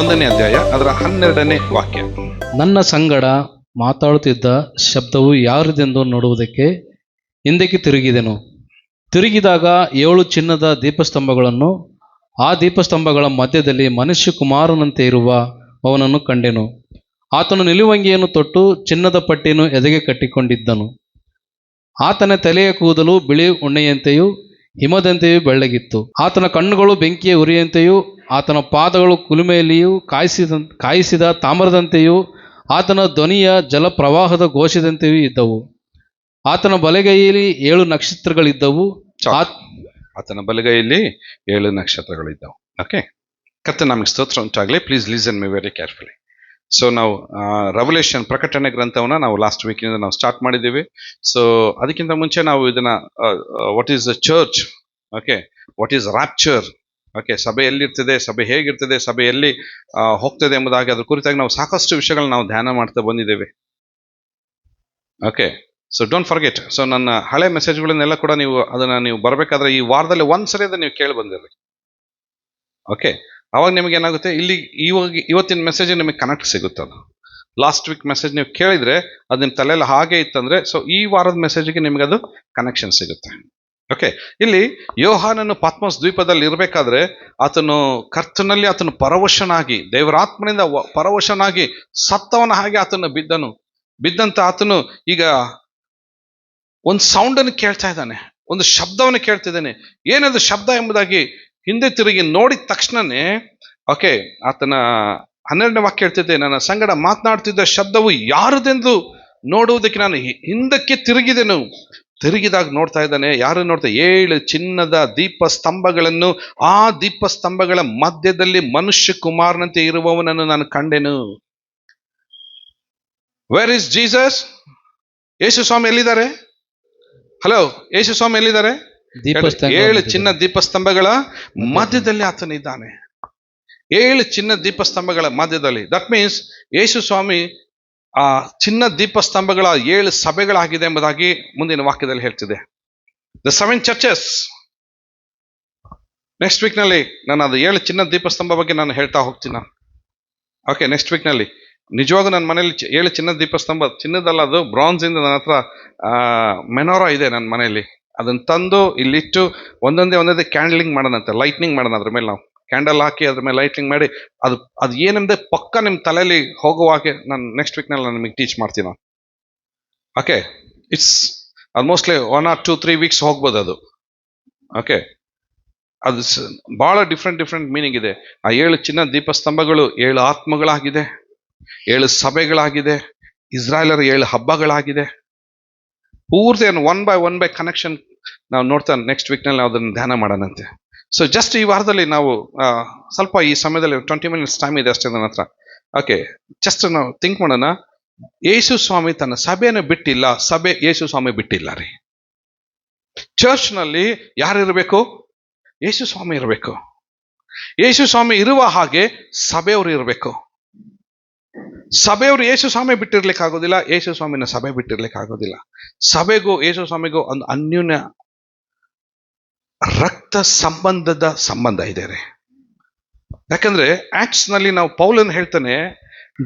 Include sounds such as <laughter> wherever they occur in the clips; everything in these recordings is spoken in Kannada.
ಒಂದನೇ ಅಧ್ಯಾಯ, ಅದರ ಹನ್ನೆರಡನೇ ವಾಕ್ಯ. ನನ್ನ ಸಂಗಡ ಮಾತಾಡುತ್ತಿದ್ದ ಶಬ್ದವು ಯಾರದೆಂದು ನೋಡುವುದಕ್ಕೆ ಹಿಂದಕ್ಕೆ ತಿರುಗಿದೆನು. ತಿರುಗಿದಾಗ ಏಳು ಚಿನ್ನದ ದೀಪಸ್ತಂಭಗಳನ್ನು, ಆ ದೀಪಸ್ತಂಭಗಳ ಮಧ್ಯದಲ್ಲಿ ಮನುಷ್ಯ ಕುಮಾರನಂತೆ ಇರುವ ಅವನನ್ನು ಕಂಡೆನು. ಆತನು ನಿಲುವಂಗಿಯನ್ನು ತೊಟ್ಟು ಚಿನ್ನದ ಪಟ್ಟಿಯನ್ನು ಎದೆಗೆ ಕಟ್ಟಿಕೊಂಡಿದ್ದನು. ಆತನ ತಲೆಯ ಕೂದಲು ಬಿಳಿ ಉಣ್ಣೆಯಂತೆಯೂ ಹಿಮದಂತೆಯೂ ಬೆಳ್ಳಗಿತ್ತು. ಆತನ ಕಣ್ಣುಗಳು ಬೆಂಕಿಯ ಉರಿಯಂತೆಯೂ ಆತನ ಪಾದಗಳು ಕುಲುಮೆಯಲ್ಲಿಯೂ ಕಾಯಿಸಿದ ಕಾಯಿಸಿದ ತಾಮ್ರದಂತೆಯೂ ಆತನ ಧ್ವನಿಯ ಜಲಪ್ರವಾಹದ ಘೋಷದಂತೆಯೂ ಇದ್ದವು. ಆತನ ಬಲಗೈಯಲ್ಲಿ ಏಳು ನಕ್ಷತ್ರಗಳಿದ್ದವು. ಆತ್- ಆತನ ಬಲಗೈಯಲ್ಲಿ ಏಳು ನಕ್ಷತ್ರಗಳಿದ್ದವು. ಓಕೆ ಕತ್ತೆ ನಮಗೆ ಸ್ತೋತ್ರ ಉಂಟಾಗಲಿ. Please listen me very carefully so ನಾವು ರೆವಲ್ಯೂಷನ್ ಪ್ರಕಟಣೆ ಗ್ರಂಥವನ್ನ ನಾವು ಲಾಸ್ಟ್ ವೀಕಿಂದ ನಾವು ಸ್ಟಾರ್ಟ್ ಮಾಡಿದ್ದೀವಿ. ಸೊ ಅದಕ್ಕಿಂತ ಮುಂಚೆ ನಾವು ಇದನ್ನ what is the church okay what is rapture okay ಸಭೆ ಎಲ್ಲಿರ್ತದೆ, ಸಭೆ ಹೇಗಿರ್ತದೆ, ಸಭೆ ಎಲ್ಲಿ ಹೋಗ್ತದೆ ಎಂಬುದಾಗಿ ಅದ್ರ ಕುರಿತಾಗಿ ನಾವು ಸಾಕಷ್ಟು ವಿಷಯಗಳನ್ನ ನಾವು ಧ್ಯಾನ ಮಾಡ್ತಾ ಬಂದಿದ್ದೇವೆ. Okay so don't forget so ನನ್ನ ಹಳೆ ಮೆಸೇಜ್ಗಳನ್ನೆಲ್ಲ ಕೂಡ ನೀವು ಅದನ್ನ ನೀವು ಬರಬೇಕಾದ್ರೆ ಈ ವಾರದಲ್ಲಿ ಒಂದ್ಸರಿ ಅದನ್ನ ನೀವು ಕೇಳಿ ಬಂದಿರ್ರಿ. ಓಕೆ ಅವಾಗ ನಿಮಗೆ ಏನಾಗುತ್ತೆ? ಇಲ್ಲಿ ಇವಾಗ ಇವತ್ತಿನ ಮೆಸೇಜ್ ನಿಮಗೆ ಕನೆಕ್ಟ್ ಸಿಗುತ್ತೆ ಅದು. ಲಾಸ್ಟ್ ವೀಕ್ ಮೆಸೇಜ್ ನೀವು ಕೇಳಿದ್ರೆ ಅದು ನಿಮ್ಮ ತಲೆಯಲ್ಲಿ ಹಾಗೆ ಇತ್ತಂದ್ರೆ ಸೊ ಈ ವಾರದ ಮೆಸೇಜ್ಗೆ ನಿಮಗೆ ಅದು ಕನೆಕ್ಷನ್ ಸಿಗುತ್ತೆ. ಓಕೆ ಇಲ್ಲಿ ಯೋಹಾನನು ಪಾತ್ಮಸ್ ದ್ವೀಪದಲ್ಲಿ ಇರಬೇಕಾದ್ರೆ ಆತನು ಕರ್ತನಲ್ಲಿ ಆತನು ಪರವಶನಾಗಿ, ದೇವರಾತ್ಮನಿಂದ ಪರವಶನಾಗಿ ಸತ್ತವನ ಹಾಗೆ ಆತನು ಬಿದ್ದನು. ಬಿದ್ದಂತ ಆತನು ಈಗ ಒಂದು ಸೌಂಡನ್ನು ಕೇಳ್ತಾ ಇದ್ದಾನೆ. ಒಂದು ಶಬ್ದವನ್ನು ಕೇಳ್ತಿದ್ದಾನೆ ಏನದು ಶಬ್ದ ಎಂಬುದಾಗಿ ಹಿಂದೆ ತಿರುಗಿ ನೋಡಿದ ತಕ್ಷಣನೇ, ಓಕೆ, ಆತನ ಹನ್ನೆರಡನೇ ವಾಕ್ಯ ಹೇಳ್ತಿದ್ದೆ, ನನ್ನ ಸಂಗಡ ಮಾತನಾಡ್ತಿದ್ದ ಶಬ್ದವು ಯಾರದೆಂದು ನೋಡುವುದಕ್ಕೆ ನಾನು ಹಿಂದಕ್ಕೆ ತಿರುಗಿದೆನು. ತಿರುಗಿದಾಗ ನೋಡ್ತಾ ಇದ್ದಾನೆ, ಯಾರು ನೋಡ್ತಾ, ಏಳು ಚಿನ್ನದ ದೀಪ ಸ್ತಂಭಗಳನ್ನು ಆ ದೀಪ ಸ್ತಂಭಗಳ ಮಧ್ಯದಲ್ಲಿ ಮನುಷ್ಯ ಕುಮಾರನಂತೆ ಇರುವವನನ್ನು ನಾನು ಕಂಡೆನು. ವೇರ್ ಇಸ್ ಜೀಸಸ್ ಯೇಸು ಸ್ವಾಮಿ ಎಲ್ಲಿದ್ದಾರೆ? ಹಲೋ ಯೇಸು ಸ್ವಾಮಿ ಎಲ್ಲಿದ್ದಾರೆ? ಏಳು ಚಿನ್ನ ದೀಪಸ್ತಂಭಗಳ ಮಧ್ಯದಲ್ಲಿ ಆತನಿದ್ದಾನೆ ಏಳು ಚಿನ್ನ ದೀಪಸ್ತಂಭಗಳ ಮಧ್ಯದಲ್ಲಿ. ದಟ್ ಮೀನ್ಸ್ ಯೇಸು ಸ್ವಾಮಿ ಆ ಚಿನ್ನ ದೀಪಸ್ತಂಭಗಳ ಏಳು ಸಭೆಗಳಾಗಿದೆ ಎಂಬುದಾಗಿ ಮುಂದಿನ ವಾಕ್ಯದಲ್ಲಿ ಹೇಳ್ತಿದೆ. ದ ಸೆವೆನ್ ಚರ್ಚಸ್ ನೆಕ್ಸ್ಟ್ ವೀಕ್ನಲ್ಲಿ ನಾನು ಅದು ಏಳು ಚಿನ್ನ ದೀಪಸ್ತಂಭ ಬಗ್ಗೆ ನಾನು ಹೇಳ್ತಾ ಹೋಗ್ತೀನಿ. ನಾನು ಓಕೆ ನೆಕ್ಸ್ಟ್ ವೀಕ್ನಲ್ಲಿ. ನಿಜವಾಗೂ ನನ್ನ ಮನೇಲಿ ಏಳು ಚಿನ್ನ ದೀಪಸ್ತಂಭ ಚಿನ್ನದಲ್ಲ ಅದು ಬ್ರಾನ್ಸ್ ಇಂದ ನನ್ನ ಹತ್ರ ಮೆನೋರಾ ಇದೆ ನನ್ನ ಮನೆಯಲ್ಲಿ. ಅದನ್ನ ತಂದು ಇಲ್ಲಿಟ್ಟು ಒಂದೊಂದೇ ಒಂದೊಂದೇ ಕ್ಯಾಂಡ್ಲಿಂಗ್ ಮಾಡೋಣಂತೆ ಲೈಟ್ನಿಂಗ್ ಮಾಡೋಣ ಅದ್ರ ಮೇಲೆ ನಾವು. ಕ್ಯಾಂಡಲ್ ಹಾಕಿ ಅದ್ರ ಮೇಲೆ ಲೈಟ್ನಿಂಗ್ ಮಾಡಿ, ಅದು ಅದು ಏನಂದ್ರೆ ಪಕ್ಕ ನಿಮ್ಮ ತಲೆಯಲ್ಲಿ ಹೋಗುವಾಗೆ ನಾನು ನೆಕ್ಸ್ಟ್ ವೀಕ್ನಲ್ಲಿ ನಾನು ನಿಮಗೆ ಟೀಚ್ ಮಾಡ್ತೀನಿ ನಾನು. Okay it's almostly one or two three weeks ಹೋಗ್ಬೋದು ಅದು. ಓಕೆ ಅದು ಭಾಳ ಡಿಫ್ರೆಂಟ್ ಡಿಫ್ರೆಂಟ್ ಮೀನಿಂಗ್ ಇದೆ. ಆ ಏಳು ಚಿನ್ನ ದೀಪಸ್ತಂಭಗಳು ಏಳು ಆತ್ಮಗಳಾಗಿದೆ. ಏಳು ಸಭೆಗಳಾಗಿದೆ. ಇಸ್ರಾಯೇಲರ ಏಳು ಹಬ್ಬಗಳಾಗಿದೆ. ಪೂರ್ತಿ one by one by connection ನಾವು ನೋಡ್ತಾ ನೆಕ್ಸ್ಟ್ ವೀಕ್ನಲ್ಲಿ ನಾವು ಅದನ್ನು ಧ್ಯಾನ ಮಾಡೋಣಂತೆ. ಸೊ ಜಸ್ಟ್ ಈ ವಾರದಲ್ಲಿ ನಾವು ಸ್ವಲ್ಪ ಈ ಸಮಯದಲ್ಲಿ ಟ್ವೆಂಟಿ ಮಿನಿಟ್ಸ್ ಟೈಮ್ ಇದೆ ಅಷ್ಟೇ ನನ್ನ ಹತ್ರ. ಓಕೆ ಜಸ್ಟ್ ನಾವು ಥಿಂಕ್ ಮಾಡೋಣ. ಯೇಸು ಸ್ವಾಮಿ ತನ್ನ ಸಭೆಯನ್ನು ಬಿಟ್ಟಿಲ್ಲ, ಸಭೆ ಯೇಸು ಸ್ವಾಮಿ ಬಿಟ್ಟಿಲ್ಲ ರೀ. ಚರ್ಚ್ನಲ್ಲಿ ಯಾರು ಇರಬೇಕು? ಯೇಸು ಸ್ವಾಮಿ ಇರಬೇಕು. ಯೇಸು ಸ್ವಾಮಿ ಇರುವ ಹಾಗೆ ಸಭೆಯವರು ಇರಬೇಕು. ಸಭೆಯವರು ಯೇಸು ಸ್ವಾಮಿ ಬಿಟ್ಟಿರ್ಲಿಕ್ಕೆ ಆಗೋದಿಲ್ಲ ಯೇಸು ಸ್ವಾಮಿನ ಸಭೆ ಬಿಟ್ಟಿರ್ಲಿಕ್ಕೆ ಆಗೋದಿಲ್ಲ ಸಭೆಗೂ ಯೇಸು ಸ್ವಾಮಿಗೂ ಒಂದು ಅನ್ಯೂನ್ಯ ರಕ್ತ ಸಂಬಂಧದ ಸಂಬಂಧ ಇದೆ ರೀ ಯಾಕಂದ್ರೆ ಆಕ್ಟ್ಸ್ನಲ್ಲಿ ನಾವು ಪೌಲನ್ ಹೇಳ್ತಾನೆ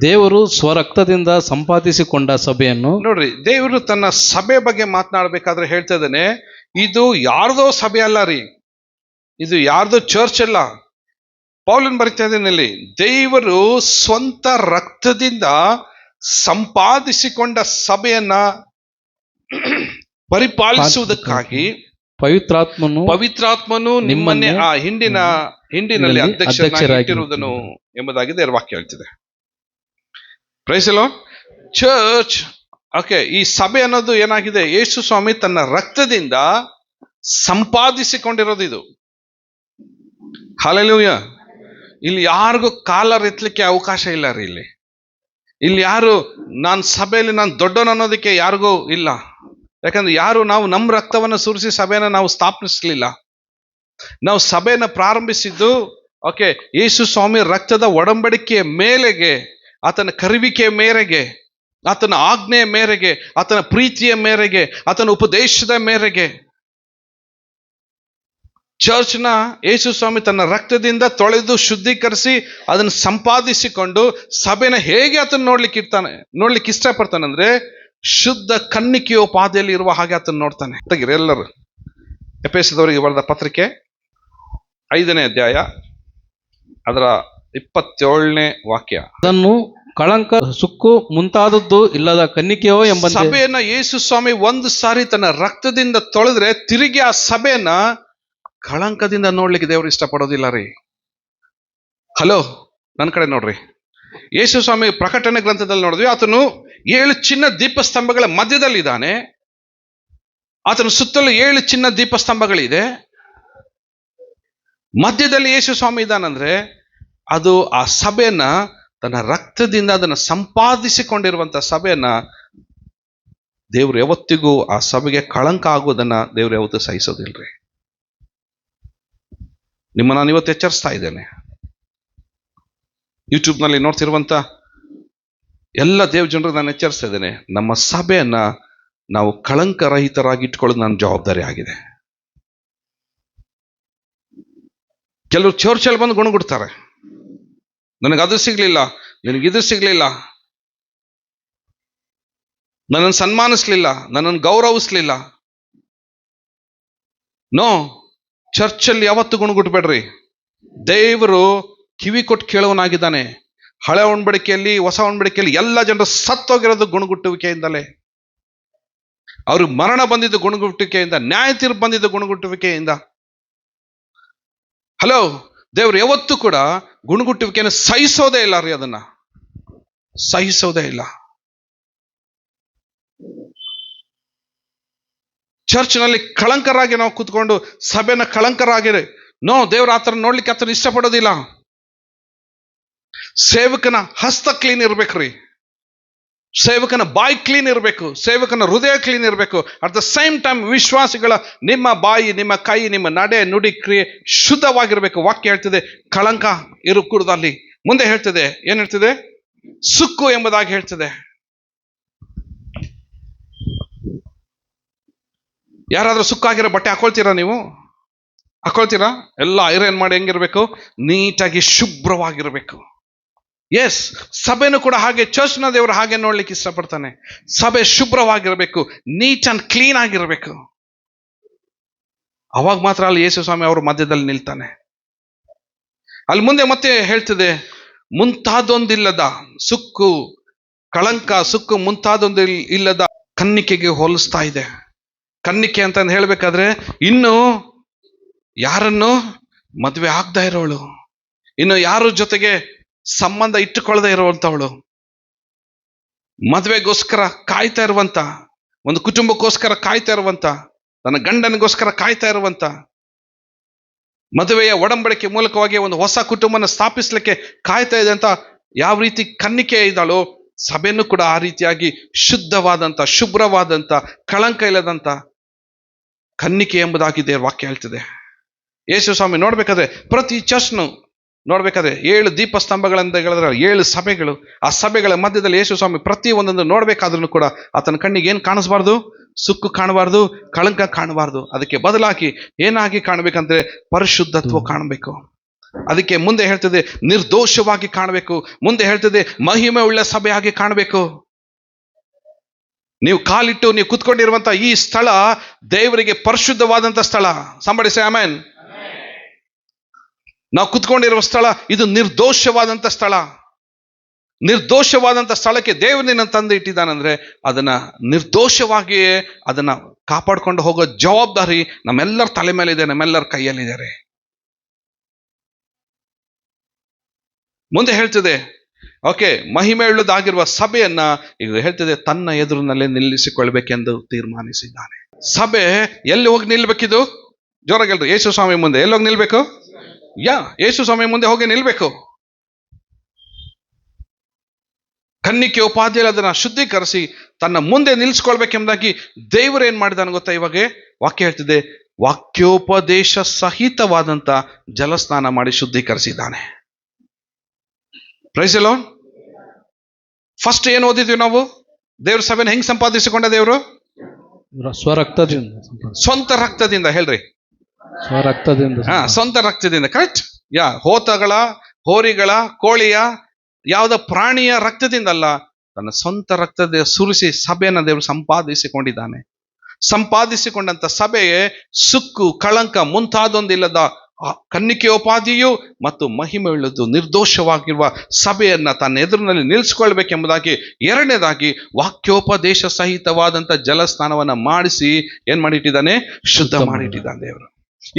ದೇವರು ಸ್ವರಕ್ತದಿಂದ ಸಂಪಾದಿಸಿಕೊಂಡ ಸಭೆಯನ್ನು ನೋಡ್ರಿ ದೇವರು ತನ್ನ ಸಭೆ ಬಗ್ಗೆ ಮಾತನಾಡಬೇಕಾದ್ರೆ ಹೇಳ್ತಾ ಇದ್ದಾನೆ ಇದು ಯಾರ್ದೋ ಸಭೆ ಅಲ್ಲ ರೀ. ಇದು ಯಾರ್ದೋ ಚರ್ಚ್ ಅಲ್ಲ. ಪೌಲನ್ ಬರಿತಾ ಇದ್ದಾನೆ ಇಲ್ಲಿ ದೇವರು ಸ್ವಂತ ರಕ್ತದಿಂದ ಸಂಪಾದಿಸಿಕೊಂಡ ಸಭೆಯನ್ನ ಪರಿಪಾಲಿಸುವುದಕ್ಕಾಗಿ ಪವಿತ್ರಾತ್ಮನು ಪವಿತ್ರಾತ್ಮನು ನಿಮ್ಮನ್ನೇ ಆ ಹಿಂಡಿನ ಹಿಂಡಿನಲ್ಲಿ ಅಧ್ಯಕ್ಷರಾಗಿರುವುದನ್ನು ಎಂಬುದಾಗಿದೆ ವಾಕ್ಯ ಹೇಳ್ತಿದೆ. ಪ್ರೈಸಲೋ ಚರ್ಚ್ ಓಕೆ ಈ ಸಭೆ ಅನ್ನೋದು ಏನಾಗಿದೆ? ಯೇಸು ಸ್ವಾಮಿ ತನ್ನ ರಕ್ತದಿಂದ ಸಂಪಾದಿಸಿಕೊಂಡಿರೋದು ಇದು. ಹಾಲೆಲೂಯ ಇಲ್ಲಿ ಯಾರಿಗೂ ಕಾಲರ್ ಎತ್ತಲಿಕ್ಕೆ ಅವಕಾಶ ಇಲ್ಲ ರೀ ಇಲ್ಲಿ. ಇಲ್ಲಿ ಯಾರು ನಾನು ಸಭೆಯಲ್ಲಿ ನಾನು ದೊಡ್ಡವನು ಅನ್ನೋದಕ್ಕೆ ಯಾರಿಗೂ ಇಲ್ಲ. ಯಾಕಂದ್ರೆ ಯಾರು ನಾವು ನಮ್ಮ ರಕ್ತವನ್ನು ಸುರಿಸಿ ಸಭೆಯನ್ನು ನಾವು ಸ್ಥಾಪಿಸಲಿಲ್ಲ. ನಾವು ಸಭೆಯನ್ನು ಪ್ರಾರಂಭಿಸಿದ್ದು, ಓಕೆ, ಯೇಸು ಸ್ವಾಮಿ ರಕ್ತದ ಒಡಂಬಡಿಕೆಯ ಮೇಲೆಗೆ, ಆತನ ಕರುವಿಕೆಯ ಮೇರೆಗೆ, ಆತನ ಆಜ್ಞೆಯ ಮೇರೆಗೆ, ಆತನ ಪ್ರೀತಿಯ ಮೇರೆಗೆ, ಆತನ ಉಪದೇಶದ ಮೇರೆಗೆ. ಚರ್ಚ್ನ ಯೇಸು ಸ್ವಾಮಿ ತನ್ನ ರಕ್ತದಿಂದ ತೊಳೆದು ಶುದ್ಧೀಕರಿಸಿ ಅದನ್ನು ಸಂಪಾದಿಸಿಕೊಂಡು ಸಭೆನ ಹೇಗೆ ಅದನ್ನು ನೋಡ್ಲಿಕ್ಕೆ ಇರ್ತಾನೆ ನೋಡ್ಲಿಕ್ಕೆ ಇಷ್ಟಪಡ್ತಾನಂದ್ರೆ ಶುದ್ಧ ಕನ್ನಿಕೆಯೋ ಪಾದೆಯಲ್ಲಿ ಇರುವ ಹಾಗೆ ಅದನ್ನು ನೋಡ್ತಾನೆ. ತೆಗಿರಿ ಎಲ್ಲರೂ ಎಪೇಸದವರಿಗೆ ಬರೆದ ಪತ್ರಿಕೆ ಐದನೇ ಅಧ್ಯಾಯ ಅದರ ಇಪ್ಪತ್ತೇಳನೇ ವಾಕ್ಯ. ಅದನ್ನು ಕಳಂಕ ಸುಕ್ಕು ಮುಂತಾದದ್ದು ಇಲ್ಲದ ಕನ್ನಿಕೆಯೋ ಎಂಬ ಸಭೆಯನ್ನ ಯೇಸು ಸ್ವಾಮಿ ಒಂದು ಸಾರಿ ತನ್ನ ರಕ್ತದಿಂದ ತೊಳೆದ್ರೆ ತಿರುಗಿ ಆ ಸಭೆಯನ್ನ ಕಳಂಕದಿಂದ ನೋಡ್ಲಿಕ್ಕೆ ದೇವರು ಇಷ್ಟಪಡೋದಿಲ್ಲ ರೀ. ಹಲೋ ನನ್ನ ಕಡೆ ನೋಡ್ರಿ. ಯೇಸು ಸ್ವಾಮಿ ಪ್ರಕಟಣೆ ಗ್ರಂಥದಲ್ಲಿ ನೋಡಿದ್ವಿ, ಆತನು ಏಳು ಚಿನ್ನ ದೀಪಸ್ತಂಭಗಳ ಮಧ್ಯದಲ್ಲಿದ್ದಾನೆ. ಆತನ ಸುತ್ತಲೂ ಏಳು ಚಿನ್ನ ದೀಪಸ್ತಂಭಗಳಿದೆ. ಮಧ್ಯದಲ್ಲಿ ಯೇಸು ಸ್ವಾಮಿ ಇದ್ದಾನಂದ್ರೆ ಅದು ಆ ಸಭೆಯನ್ನ ತನ್ನ ರಕ್ತದಿಂದ ಅದನ್ನು ಸಂಪಾದಿಸಿಕೊಂಡಿರುವಂಥ ಸಭೆಯನ್ನ ದೇವ್ರು ಯಾವತ್ತಿಗೂ ಆ ಸಭೆಗೆ ಕಳಂಕ ಆಗೋದನ್ನ ದೇವ್ರು ಯಾವತ್ತೂ ಸಹಿಸೋದಿಲ್ರಿ. ನಿಮ್ಮ ನಾನು ಇವತ್ತು ಎಚ್ಚರಿಸ್ತಾ ಇದ್ದೇನೆ. ಯೂಟ್ಯೂಬ್ನಲ್ಲಿ ನೋಡ್ತಿರುವಂತ ಎಲ್ಲ ದೇವ್ ಜನರು ನಾನು ಎಚ್ಚರಿಸ್ತಾ ಇದ್ದೇನೆ. ನಮ್ಮ ಸಭೆಯನ್ನ ನಾವು ಕಳಂಕ ರಹಿತರಾಗಿ ಇಟ್ಕೊಳ್ಳೋದು ನನ್ನ ಜವಾಬ್ದಾರಿ ಆಗಿದೆ. ಕೆಲವರು ಚರ್ಚಲ್ಲಿ ಬಂದು ಗುಣಗುಡ್ತಾರೆ. ನನಗೆ ಅದು ಸಿಗ್ಲಿಲ್ಲ ಇದು ಸಿಗಲಿಲ್ಲ. ನನ್ನನ್ನು ಸನ್ಮಾನಿಸ್ಲಿಲ್ಲ, ನನ್ನನ್ನು ಗೌರವಿಸ್ಲಿಲ್ಲ. ನೋ ಚರ್ಚಲ್ಲಿ ಯಾವತ್ತು ಗುಣಗುಟ್ಬೇಡ್ರಿ ದೇವರು ಕಿವಿ ಕೊಟ್ಟು ಕೇಳುವನಾಗಿದ್ದಾನೆ ಹಳೆ ಒಣಬಡಿಕೆಯಲ್ಲಿ, ಹೊಸ ಒಣಬಡಿಕೆಯಲ್ಲಿ ಎಲ್ಲ ಜನರು ಸತ್ತೋಗಿರೋದು ಗುಣಗುಟ್ಟುವಿಕೆಯಿಂದಲೇ. ಅವ್ರಿಗೆ ಮರಣ ಬಂದಿದ್ದು ಗುಣಗುಟ್ಟುವಿಕೆಯಿಂದ, ನ್ಯಾಯ ತೀರ್ಪು ಬಂದಿದ್ದು ಗುಣಗುಟ್ಟುವಿಕೆಯಿಂದ. ಹಲೋ, ದೇವ್ರು ಯಾವತ್ತೂ ಕೂಡ ಗುಣಗುಟ್ಟುವಿಕೆಯನ್ನು ಸಹಿಸೋದೇ ಇಲ್ಲ ರೀ ಅದನ್ನ. ಸಹಿಸೋದೇ ಇಲ್ಲ. ಚರ್ಚ್ನಲ್ಲಿ ಕಳಂಕರಾಗಿ ನಾವು ಕೂತ್ಕೊಂಡು ಸಭೆನ ಕಳಂಕರಾಗಿರಿ. ನೋ, ದೇವ್ರ ಆತರ ನೋಡ್ಲಿಕ್ಕೆ ಆತನ ಇಷ್ಟಪಡೋದಿಲ್ಲ. ಸೇವಕನ ಹಸ್ತ ಕ್ಲೀನ್ ಇರ್ಬೇಕ್ರಿ. ಸೇವಕನ ಬಾಯಿ ಕ್ಲೀನ್ ಇರಬೇಕು. ಸೇವಕನ ಹೃದಯ ಕ್ಲೀನ್ ಇರಬೇಕು. ಅಟ್ ದ ಸೇಮ್ ಟೈಮ್ ವಿಶ್ವಾಸಿಗಳ ನಿಮ್ಮ ಬಾಯಿ, ನಿಮ್ಮ ಕೈ, ನಿಮ್ಮ ನಡೆ, ನುಡಿ ಕ್ರಿಯೆ ಶುದ್ಧವಾಗಿರ್ಬೇಕು. ವಾಕ್ಯ ಹೇಳ್ತಿದೆ, ಕಳಂಕ ಇರು ಅಲ್ಲಿ ಮುಂದೆ ಹೇಳ್ತಿದೆ, ಏನ್ ಹೇಳ್ತಿದೆ? ಸುಕ್ಕು ಎಂಬುದಾಗಿ ಹೇಳ್ತಿದೆ. ಯಾರಾದ್ರೂ ಸುಕ್ಕಾಗಿರೋ ಬಟ್ಟೆ ಹಾಕೊಳ್ತೀರಾ ನೀವು? ಹಾಕೊಳ್ತೀರಾ? ಎಲ್ಲ ಐರನ್ ಮಾಡಿ ಹೆಂಗಿರಬೇಕು? ನೀಟಾಗಿ ಶುಭ್ರವಾಗಿರಬೇಕು. ಎಸ್ ಸಭೆನೂ ಕೂಡ ಹಾಗೆ, ಚರ್ಚ್ನ ದೇವರು ಹಾಗೆ ನೋಡ್ಲಿಕ್ಕೆ ಇಷ್ಟಪಡ್ತಾನೆ. ಸಭೆ ಶುಭ್ರವಾಗಿರಬೇಕು, ನೀಟ್ ಅಂಡ್ ಕ್ಲೀನ್ ಆಗಿರಬೇಕು. ಅವಾಗ ಮಾತ್ರ ಅಲ್ಲಿ ಯೇಸು ಸ್ವಾಮಿ ಅವರು ಮಧ್ಯದಲ್ಲಿ ನಿಲ್ತಾನೆ. ಅಲ್ಲಿ ಮುಂದೆ ಮತ್ತೆ ಹೇಳ್ತಿದೆ, ಮುಂತಾದೊಂದಿಲ್ಲದ ಸುಕ್ಕು, ಕಳಂಕ ಸುಕ್ಕು ಮುಂತಾದೊಂದು ಇಲ್- ಇಲ್ಲದ ಕನ್ನಿಕೆಗೆ ಹೋಲಿಸ್ತಾ ಇದೆ. ಕನ್ನಿಕೆ ಅಂತ ಹೇಳ್ಬೇಕಾದ್ರೆ ಇನ್ನು ಯಾರನ್ನು ಮದುವೆ ಆಗ್ತಾ ಇರೋಳು? ಇನ್ನು ಯಾರ ಜೊತೆಗೆ ಸಂಬಂಧ ಇಟ್ಟುಕೊಳ್ಳದೆ ಇರುವಂತವಳು ಮದುವೆಗೋಸ್ಕರ ಕಾಯ್ತಾ ಇರುವಂತ, ಒಂದು ಕುಟುಂಬಕ್ಕೋಸ್ಕರ ಕಾಯ್ತಾ ಇರುವಂತ, ತನ್ನ ಗಂಡನಿಗೋಸ್ಕರ ಕಾಯ್ತಾ ಇರುವಂತ, ಮದುವೆಯ ಒಡಂಬಡಿಕೆ ಮೂಲಕವಾಗಿ ಒಂದು ಹೊಸ ಕುಟುಂಬನ ಸ್ಥಾಪಿಸ್ಲಿಕ್ಕೆ ಕಾಯ್ತಾ ಇದೆ ಅಂತ ಯಾವ ರೀತಿ ಕನ್ನಿಕೆ ಇದ್ದಾಳೋ, ಸಭೆಯನ್ನು ಕೂಡ ಆ ರೀತಿಯಾಗಿ ಶುದ್ಧವಾದಂತ, ಶುಭ್ರವಾದಂತ, ಕಳಂಕ ಇಲ್ಲದಂತ ಕನ್ನಿಕೆ ಎಂಬುದಾಗಿ ದೇವ್ರ ವಾಕ್ಯ ಹೇಳ್ತಿದೆ. ಯೇಸು ಸ್ವಾಮಿ, ನೋಡ್ಬೇಕಾದ್ರೆ ಪ್ರತಿ ಚರ್ಚ್ನು ನೋಡ್ಬೇಕಾದ್ರೆ ಏಳು ದೀಪ ಸ್ತಂಭಗಳಂತ ಹೇಳಿದ್ರೆ ಏಳು ಸಭೆಗಳು. ಆ ಸಭೆಗಳ ಮಧ್ಯದಲ್ಲಿ ಯೇಸು ಸ್ವಾಮಿ ಪ್ರತಿ ಒಂದೊಂದು ನೋಡ್ಬೇಕಾದ್ರೂ ಕೂಡ ಆತನ ಕಣ್ಣಿಗೆ ಏನು ಕಾಣಿಸ್ಬಾರ್ದು? ಸುಕ್ಕು ಕಾಣಬಾರ್ದು, ಕಳಂಕ ಕಾಣಬಾರ್ದು. ಅದಕ್ಕೆ ಬದಲಾಗಿ ಏನಾಗಿ ಕಾಣಬೇಕಂದ್ರೆ ಪರಿಶುದ್ಧತ್ವ ಕಾಣಬೇಕು. ಅದಕ್ಕೆ ಮುಂದೆ ಹೇಳ್ತದೆ ನಿರ್ದೋಷವಾಗಿ ಕಾಣಬೇಕು. ಮುಂದೆ ಹೇಳ್ತದೆ ಮಹಿಮೆ ಉಳ್ಳ ಸಭೆಯಾಗಿ ಕಾಣಬೇಕು. ನೀವು ಕಾಲಿಟ್ಟು ನೀವು ಕುತ್ಕೊಂಡಿರುವಂತ ಈ ಸ್ಥಳ ದೇವರಿಗೆ ಪರಿಶುದ್ಧವಾದಂತ ಸ್ಥಳ. ಸಂಬಡಿಸಿ ಆಮೇನ್ ನಾವು ಕುತ್ಕೊಂಡಿರುವ ಸ್ಥಳ, ಇದು ನಿರ್ದೋಷವಾದಂಥ ಸ್ಥಳ. ನಿರ್ದೋಷವಾದಂಥ ಸ್ಥಳಕ್ಕೆ ದೇವರು ನಿನ್ನ ತಂದು ಇಟ್ಟಿದ್ದಾನಂದ್ರೆ ಅದನ್ನ ನಿರ್ದೋಷವಾಗಿಯೇ ಅದನ್ನ ಕಾಪಾಡ್ಕೊಂಡು ಹೋಗೋ ಜವಾಬ್ದಾರಿ ನಮ್ಮೆಲ್ಲರ ತಲೆ ಮೇಲಿದೆ, ನಮ್ಮೆಲ್ಲರ ಕೈಯಲ್ಲಿದ್ದಾರೆ. ಮುಂದೆ ಹೇಳ್ತಿದೆ ಓಕೆ ಮಹಿಮೆಳ್ಳುದಾಗಿರುವ ಸಭೆಯನ್ನ ಈಗ ಹೇಳ್ತಿದೆ, ತನ್ನ ಎದುರಿನಲ್ಲೇ ನಿಲ್ಲಿಸಿಕೊಳ್ಬೇಕೆಂದು ತೀರ್ಮಾನಿಸಿದ್ದಾನೆ. ಸಭೆ ಎಲ್ಲಿ ಹೋಗಿ ನಿಲ್ಬೇಕಿದು? ಗೆಲ್ರು ಯೇಸು ಸ್ವಾಮಿ ಮುಂದೆ. ಎಲ್ಲಿ ಹೋಗಿ ನಿಲ್ಬೇಕು? ಯಾ, ಯೇಸು ಸ್ವಾಮಿ ಮುಂದೆ ಹೋಗಿ ನಿಲ್ಬೇಕು. ಕನ್ನಿಕೆ ಉಪಾಧ್ಯಾಯ ಅದನ್ನ ಶುದ್ಧೀಕರಿಸಿ ತನ್ನ ಮುಂದೆ ನಿಲ್ಲಿಸ್ಕೊಳ್ಬೇಕೆಂಬುದಾಗಿ ದೇವರು ಏನ್ ಮಾಡಿದಾನೆ ಗೊತ್ತಾ ಇವಾಗ? ವಾಕ್ಯ ಹೇಳ್ತಿದೆ, ವಾಕ್ಯೋಪದೇಶ ಸಹಿತವಾದಂತ ಜಲಸ್ನಾನ ಮಾಡಿ ಶುದ್ಧೀಕರಿಸಿದ್ದಾನೆ. ಪ್ರೈಸ್ ಎಲ್ಲ ಫಸ್ಟ್ ಏನು ಓದಿದ್ವಿ ನಾವು? ದೇವ್ರ ಸಭೆನ ಹೆಂಗ್ ಸಂಪಾದಿಸಿಕೊಂಡ ದೇವರು? ಸ್ವರಕ್ತದಿಂದ ಸ್ವಂತ ರಕ್ತದಿಂದ ಹೇಳ್ರಿ. ಸ್ವರಕ್ತದಿಂದ ಹಾ ಸ್ವಂತ ರಕ್ತದಿಂದ ಕರೆಕ್ಟ್ ಯಾ ಹೋತಗಳ ಹೋರಿಗಳ ಕೋಳಿಯ ಯಾವ್ದ ಪ್ರಾಣಿಯ ರಕ್ತದಿಂದ ಅಲ್ಲ ತನ್ನ ಸ್ವಂತ ರಕ್ತದ ಸುರಿಸಿ ಸಭೆಯನ್ನ ದೇವರು ಸಂಪಾದಿಸಿಕೊಂಡಿದ್ದಾನೆ. ಸಂಪಾದಿಸಿಕೊಂಡಂತ ಸಭೆಯೇ ಸುಕ್ಕು ಕಳಂಕ ಮುಂತಾದೊಂದಿಲ್ಲದ ಕನ್ನಿಕೆಯೋಪಾದಿಯು ಮತ್ತು ಮಹಿಮೆಯುಳ್ಳದ್ದು ನಿರ್ದೋಷವಾಗಿರುವ ಸಭೆಯನ್ನು ತನ್ನ ಎದುರಿನಲ್ಲಿ ನಿಲ್ಲಿಸ್ಕೊಳ್ಬೇಕೆಂಬುದಾಗಿ ಎರಡನೇದಾಗಿ ವಾಕ್ಯೋಪದೇಶ ಸಹಿತವಾದಂತ ಜಲಸ್ನಾನವನ್ನ ಮಾಡಿಸಿ ಏನು ಮಾಡಿಟ್ಟಿದ್ದಾನೆ? ಶುದ್ಧ ಮಾಡಿಟ್ಟಿದ್ದಾನೆ ದೇವರು.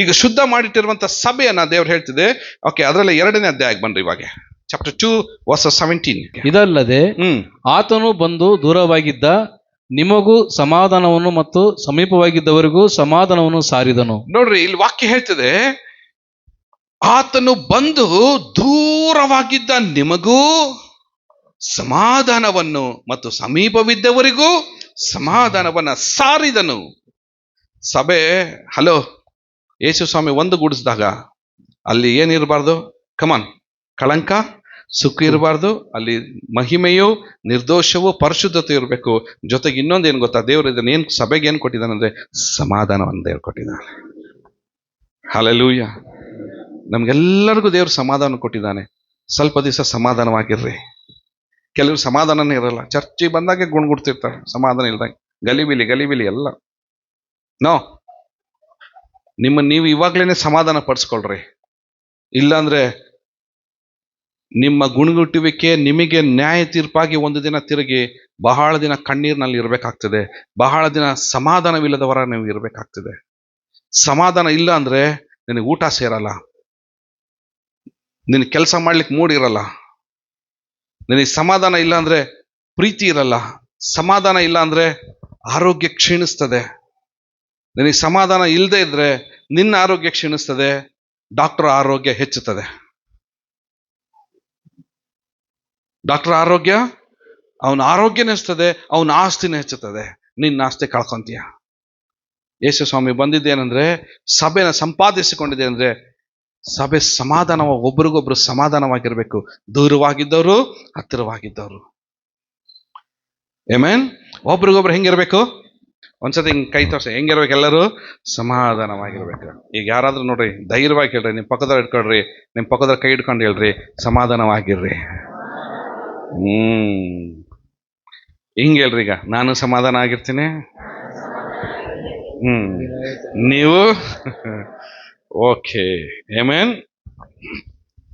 ಈಗ ಶುದ್ಧ ಮಾಡಿಟ್ಟಿರುವಂತ ಸಭೆಯನ್ನು ದೇವರು ಹೇಳ್ತಿದೆ. ಓಕೆ ಅದರಲ್ಲಿ ಎರಡನೇ ಅಧ್ಯಾಯಕ್ಕೆ ಬನ್ರಿ ಇವಾಗ. ಚಾಪ್ಟರ್ ಟೂ ವರ್ಸ ಸೆವೆಂಟೀನ್ ಇದಲ್ಲದೆ ಹ್ಮ್. ಆತನು ಬಂದು ದೂರವಾಗಿದ್ದ ನಿಮಗೂ ಸಮಾಧಾನವನ್ನು ಮತ್ತು ಸಮೀಪವಾಗಿದ್ದವರಿಗೂ ಸಮಾಧಾನವನ್ನು ಸಾರಿದನು. ನೋಡ್ರಿ ಇಲ್ಲಿ ವಾಕ್ಯ ಹೇಳ್ತಿದೆ. ಆತನು ಬಂದು ದೂರವಾಗಿದ್ದ ನಿಮಗೂ ಸಮಾಧಾನವನ್ನು ಮತ್ತು ಸಮೀಪವಿದ್ದವರಿಗೂ ಸಮಾಧಾನವನ್ನು ಸಾರಿದನು. ಸಭೆ, ಹಲೋ ಯೇಸು ಸ್ವಾಮಿ ಒಂದು ಗೂಡಿಸಿದಾಗ ಅಲ್ಲಿ ಏನಿರಬಾರ್ದು ಕಮಾನ್ ಕಳಂಕ ಸುಖ ಇರಬಾರ್ದು, ಅಲ್ಲಿ ಮಹಿಮೆಯು, ನಿರ್ದೋಷವು, ಪರಿಶುದ್ಧತೆ ಇರಬೇಕು. ಜೊತೆಗೆ ಇನ್ನೊಂದು ಏನು ಗೊತ್ತಾ? ದೇವರು ಇದನ್ನು ಏನು, ಸಭೆಗೆ ಏನು ಕೊಟ್ಟಿದ್ದಾನೆ ಅಂದರೆ ಸಮಾಧಾನವನ್ನು ದೇವ್ರು ಕೊಟ್ಟಿದ್ದಾನೆ. ಹಲಲೂಯ ನಮ್ಗೆಲ್ಲರಿಗೂ ದೇವರು ಸಮಾಧಾನ ಕೊಟ್ಟಿದ್ದಾನೆ. ಸ್ವಲ್ಪ ದಿವಸ ಸಮಾಧಾನವಾಗಿರ್ರಿ. ಕೆಲವರು ಸಮಾಧಾನನೇ ಇರಲ್ಲ. ಚರ್ಚಿಗೆ ಬಂದಾಗ ಗುಣ್ಗುಡ್ತಿರ್ತಾರೆ. ಸಮಾಧಾನ ಇಲ್ದಂಗೆ. ಗಲಿಬಿಲಿ ಗಲಿಬಿಲಿ ಎಲ್ಲ. ನೋ. ನಿಮ್ಮ ನೀವು ಇವಾಗ್ಲೇನೆ ಸಮಾಧಾನ ಪಡಿಸ್ಕೊಳ್ರಿ. ಇಲ್ಲಾಂದ್ರೆ ನಿಮ್ಮ ಗುಣಗುಟ್ಟುವಿಕೆ ನಿಮಗೆ ನ್ಯಾಯ ತೀರ್ಪಾಗಿ ಒಂದು ದಿನ ತಿರುಗಿ ಬಹಳ ದಿನ ಕಣ್ಣೀರಿನಲ್ಲಿ ಇರಬೇಕಾಗ್ತದೆ. ಬಹಳ ದಿನ ಸಮಾಧಾನವಿಲ್ಲದವರ ನೀವು ಇರಬೇಕಾಗ್ತದೆ. ಸಮಾಧಾನ ಇಲ್ಲ ಅಂದ್ರೆ ನಿನಗೆ ಊಟ ಸೇರಲ್ಲ. ನಿನಗೆ ಕೆಲಸ ಮಾಡ್ಲಿಕ್ಕೆ ಮೂಡಿರಲ್ಲ ನಿನಗೆ ಸಮಾಧಾನ ಇಲ್ಲ ಅಂದ್ರೆ ಪ್ರೀತಿ ಇರಲ್ಲ. ಸಮಾಧಾನ ಇಲ್ಲ ಅಂದ್ರೆ ಆರೋಗ್ಯ ಕ್ಷೀಣಿಸ್ತದೆ. ನಿನಗೆ ಸಮಾಧಾನ ಇಲ್ಲದೆ ಇದ್ರೆ ನಿನ್ನ ಆರೋಗ್ಯ ಕ್ಷೀಣಿಸ್ತದೆ, ಡಾಕ್ಟರ್ ಆರೋಗ್ಯ ಹೆಚ್ಚುತ್ತದೆ. ಡಾಕ್ಟರ್ ಆರೋಗ್ಯ, ಅವನ ಆರೋಗ್ಯನೇ ಹೆಚ್ಚುತ್ತದೆ, ಅವನ ಆಸ್ತಿನೇ ಹೆಚ್ಚುತ್ತದೆ. ನಿನ್ನ ಆಸ್ತಿ ಕಳ್ಕೊಂತೀಯ. ಯೇಸು ಸ್ವಾಮಿ ಬಂದಿದ್ದೇನೆಂದ್ರೆ, ಸಭೆನ ಸಂಪಾದಿಸಿಕೊಂಡಿದೆ ಅಂದ್ರೆ ಸಭೆ ಸಮಾಧಾನ ಒಬ್ರಿಗೊಬ್ರು ಸಮಾಧಾನವಾಗಿರ್ಬೇಕು. ದೂರವಾಗಿದ್ದವರು, ಹತ್ತಿರವಾಗಿದ್ದವರು. ಏಮೇನ್ ಒಬ್ರಿಗೊಬ್ರು ಹೆಂಗಿರ್ಬೇಕು? ಒಂದ್ಸತಿ ಹಿಂಗೆ ಕೈ ತೋರ್ಸ. ಹೆಂಗಿರ್ಬೇಕು ಎಲ್ಲರೂ? ಸಮಾಧಾನವಾಗಿರ್ಬೇಕು. ಈಗ ಯಾರಾದ್ರೂ ನೋಡ್ರಿ, ಧೈರ್ಯವಾಗಿ ಹೇಳ್ರಿ ನಿಮ್ಮ ಪಕ್ಕದಲ್ಲಿ ಇಟ್ಕೊಳ್ರಿ ನಿಮ್ಮ ಪಕ್ಕದಲ್ಲಿ ಕೈ ಇಟ್ಕೊಂಡು ಹೇಳ್ರಿ, ಸಮಾಧಾನವಾಗಿರ್ರಿ. ಹ್ಮ್. ಹಿಂಗೆ ಹೇಳ್ರಿ ಈಗ, ನಾನು ಸಮಾಧಾನ ಆಗಿರ್ತೀನಿ? ಹ್ಮ್. ನೀವು? <laughs> ಓಕೆ ಏಮೇನ್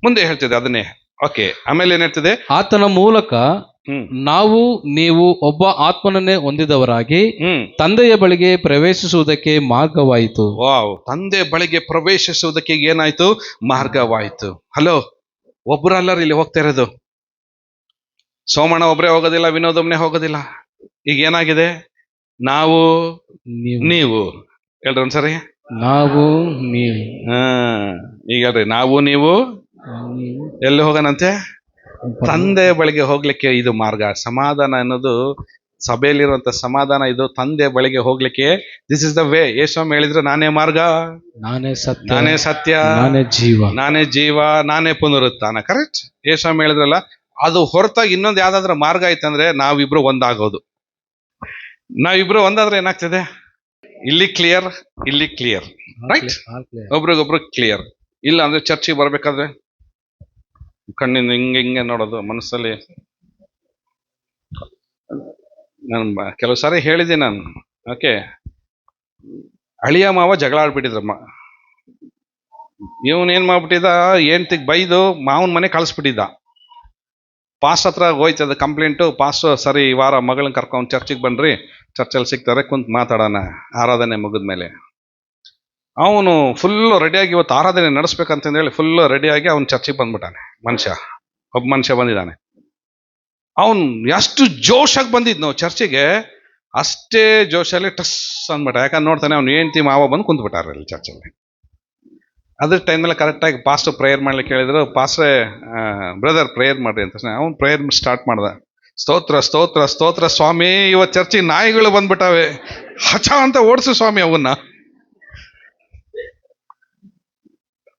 ಮುಂದೆ ಹೇಳ್ತದೆ ಅದನ್ನೇ. ಓಕೆ ಆಮೇಲೆ ಏನ್ ಹೇಳ್ತಿದೆ ಆತನ ಮೂಲಕ ನಾವು ನೀವು ಒಬ್ಬ ಆತ್ಮನನ್ನೇ ಹೊಂದಿದವರಾಗಿ ಹ್ಮ್. ತಂದೆಯ ಬಳಿಗೆ ಪ್ರವೇಶಿಸುವುದಕ್ಕೆ ಮಾರ್ಗವಾಯಿತು. ವಾವ್ ತಂದೆ ಬಳಿಗೆ ಪ್ರವೇಶಿಸುವುದಕ್ಕೆ ಏನಾಯ್ತು? ಮಾರ್ಗವಾಯಿತು. ಹಲೋ ಒಬ್ಬರಲ್ಲರ ಇಲ್ಲಿ ಹೋಗ್ತಾ ಇರೋದು. ಸೋಮಣ್ಣ ಒಬ್ಬರೇ ಹೋಗೋದಿಲ್ಲ ವಿನೋದ್ ಒಬ್ನೇ ಹೋಗೋದಿಲ್ಲ. ಈಗ ಏನಾಗಿದೆ? ನಾವು ನೀವು. ನೀವು. ಹೇಳ್ರಿ ಒಂದ್ಸರಿ? ನಾವು ನೀವು. ಹಾ ಈಗ ಹೇಳ್ರಿ ನಾವು ನೀವು ನೀವು ಎಲ್ಲಿ ಹೋಗೋಣಂತೆ? ತಂದೆ ಬಳಿಗೆ ಹೋಗ್ಲಿಕ್ಕೆ ಇದು ಮಾರ್ಗ. ಸಮಾಧಾನ ಅನ್ನೋದು ಸಭೆಯಲ್ಲಿರುವಂತ ಸಮಾಧಾನ ಇದು. ತಂದೆ ಬಳಿಗೆ ಹೋಗ್ಲಿಕ್ಕೆ ದಿಸ್ ಇಸ್ ದ ವೇ ಯೇಸ್ವಾಮಿ ಹೇಳಿದ್ರೆ ನಾನೇ ಮಾರ್ಗ. ನಾನೇ ಸತ್ಯ. ನಾನೇ ಸತ್ಯ. ನಾನೇ ಜೀವ. ನಾನೇ ಜೀವ ನಾನೇ ಪುನರುತ್ಥಾನ. ಕರೆಕ್ಟ್ ಯೇಸ್ವಾಮಿ ಹೇಳಿದ್ರಲ್ಲ ಅದು ಹೊರತಾಗಿ ಇನ್ನೊಂದು ಯಾವ್ದಾದ್ರು ಮಾರ್ಗ ಆಯ್ತಂದ್ರೆ ನಾವಿಬ್ರು ಒಂದಾಗೋದು. ನಾವಿಬ್ರು ಒಂದಾದ್ರೆ ಏನಾಗ್ತದೆ? ಇಲ್ಲಿ ಕ್ಲಿಯರ್ ಇಲ್ಲಿ ಕ್ಲಿಯರ್ ರೈಟ್ ಒಬ್ರಿಗೊಬ್ರು ಕ್ಲಿಯರ್ ಇಲ್ಲ ಅಂದ್ರೆ ಚರ್ಚಿಗೆ ಬರ್ಬೇಕಾದ್ರೆ ಕಣ್ಣಿಂದ ಹಿಂಗೆ ಹಿಂಗೆ ನೋಡೋದು ಮನಸ್ಸಲ್ಲಿ ನಾನು ಕೆಲವು ಸಾರಿ ಹೇಳಿದೆ ನಾನು. ಓಕೆ ಅಳಿಯ ಮಾವ ಜಗಳ ಆಡ್ಬಿಟ್ಟಿದ್ರಮ್ಮ ಇವನ್ ಏನ್ ಮಾಡ್ಬಿಟ್ಟಿದ್ದ ಹೆಂಡ್ತಿಗ್ ಬೈದು ಮಾವನ್ ಮನೆ ಕಳಿಸ್ಬಿಟ್ಟಿದ್ದ. ಪಾಸ್ ಹತ್ರ ಹೋಯ್ತದ ಕಂಪ್ಲೇಂಟು. ಪಾಸ್, ಸರಿ, ಈ ವಾರ ಮಗಳನ್ನ ಕರ್ಕೊಂಡು ಚರ್ಚಿಗೆ ಬನ್ರಿ. ಚರ್ಚಲ್ಲಿ ಸಿಗ್ತಾರೆ, ಕುಂತು ಮಾತಾಡೋಣ. ಆರಾಧನೆ ಮುಗಿದ ಮೇಲೆ. ಅವನು ಫುಲ್ಲು ರೆಡಿಯಾಗಿ ಇವತ್ತು ಆರಾಧನೆ ನಡೆಸ್ಬೇಕಂತಂದೇಳಿ ಫುಲ್ಲು ರೆಡಿಯಾಗಿ ಅವ್ನು ಚರ್ಚಿಗೆ ಬಂದ್ಬಿಟ್ಟಾನೆ. ಮನುಷ್ಯ. ಒಬ್ಬ ಮನುಷ್ಯ ಬಂದಿದ್ದಾನೆ. ಅವನು ಎಷ್ಟು ಜೋಶಾಗಿ ಬಂದಿದ್ನು ಚರ್ಚಿಗೆ. ಅಷ್ಟೇ ಜೋಶಲ್ಲಿ ಟಸ್ ಅಂದ್ಬಿಟ್ಟ. ಯಾಕಂದ್ರೆ ನೋಡ್ತಾನೆ ಅವ್ನು ಹೆಂಡ್ತಿ ಮಾವ ಬಂದು ಕುಂತ್ಬಿಟ್ಟಾರೆ ಅಲ್ಲಿ ಚರ್ಚಲ್ಲಿ ಅದ್ರ ಟೈಮಲ್ಲಿ ಕರೆಕ್ಟಾಗಿ ಪಾಸ್ಟರ್ ಪ್ರೇಯರ್ ಮಾಡ್ಲಿಕ್ಕೆ ಹೇಳಿದ್ರು ಪಾಸ್ಟ್ರೆ ಬ್ರದರ್ ಪ್ರೇಯರ್ ಮಾಡ್ರಿ ಅಂತ ಅವ್ನು ಪ್ರೇಯರ್ ಸ್ಟಾರ್ಟ್ ಮಾಡ್ದ. ಸ್ತೋತ್ರ ಸ್ತೋತ್ರ ಸ್ತೋತ್ರ ಸ್ವಾಮಿ ಇವತ್ತು ಚರ್ಚಿಗೆ ನಾಯಿಗಳು ಬಂದ್ಬಿಟ್ಟಾವೆ. ಹಚ ಅಂತ ಓಡಿಸು ಸ್ವಾಮಿ ಅವನ್ನ.